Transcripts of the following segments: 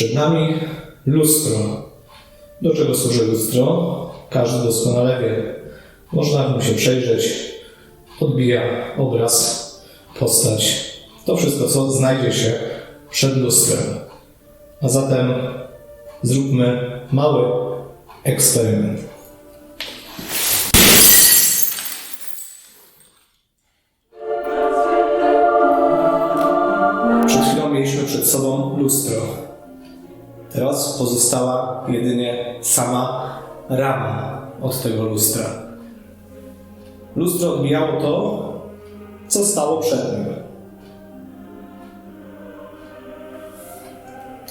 Przed nami lustro. Do czego służy lustro? Każdy doskonale wie. Można w nim się przejrzeć, odbija obraz, postać. To wszystko, co znajdzie się przed lustrem. A zatem zróbmy mały eksperyment. Przed chwilą mieliśmy przed sobą lustro. Teraz pozostała jedynie sama rama od tego lustra. Lustro odbijało to, co stało przed nim.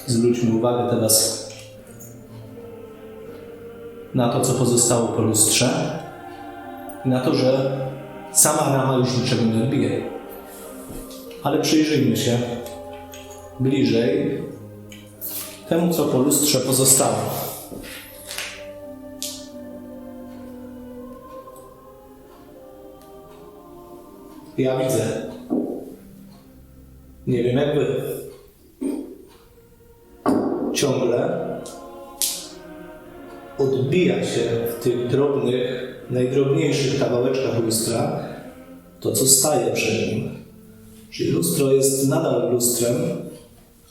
Zwróćmy uwagę teraz na to, co pozostało po lustrze i na to, że sama rama już niczego nie odbije. Ale przyjrzyjmy się bliżej temu, co po lustrze pozostało. Ja widzę. Nie wiem jak wy. Ciągle odbija się w tych drobnych, najdrobniejszych kawałeczkach lustra to, co staje przed nim. Czyli lustro jest nadal lustrem,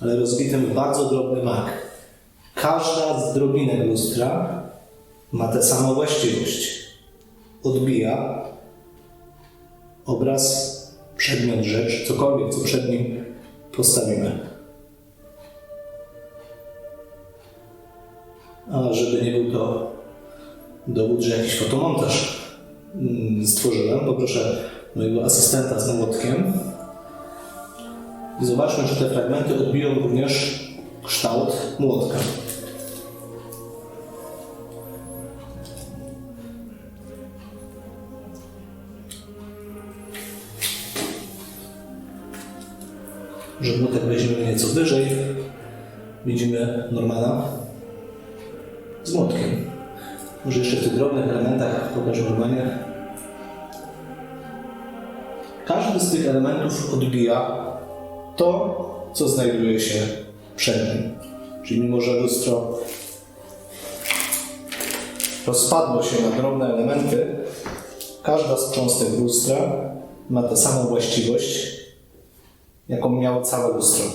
ale rozbitym w bardzo drobny mak. Każda z drobinek lustra ma tę samą właściwość. Odbija obraz, przedmiot, rzecz, cokolwiek, co przed nim postawimy. A żeby nie był to dowód, że jakiś fotomontaż mm, stworzyłem, poproszę mojego asystenta z młotkiem i zobaczmy, czy te fragmenty odbiją również kształt młotka. Że młotek weźmiemy nieco wyżej, widzimy Normana z młotkiem. Może jeszcze w tych drobnych elementach pokażę Normanie. Każdy z tych elementów odbija to, co znajduje się przed nim. Czyli mimo, że lustro rozpadło się na drobne elementy, każda z cząstek lustra ma tę samą właściwość, jaką miało całe lustro.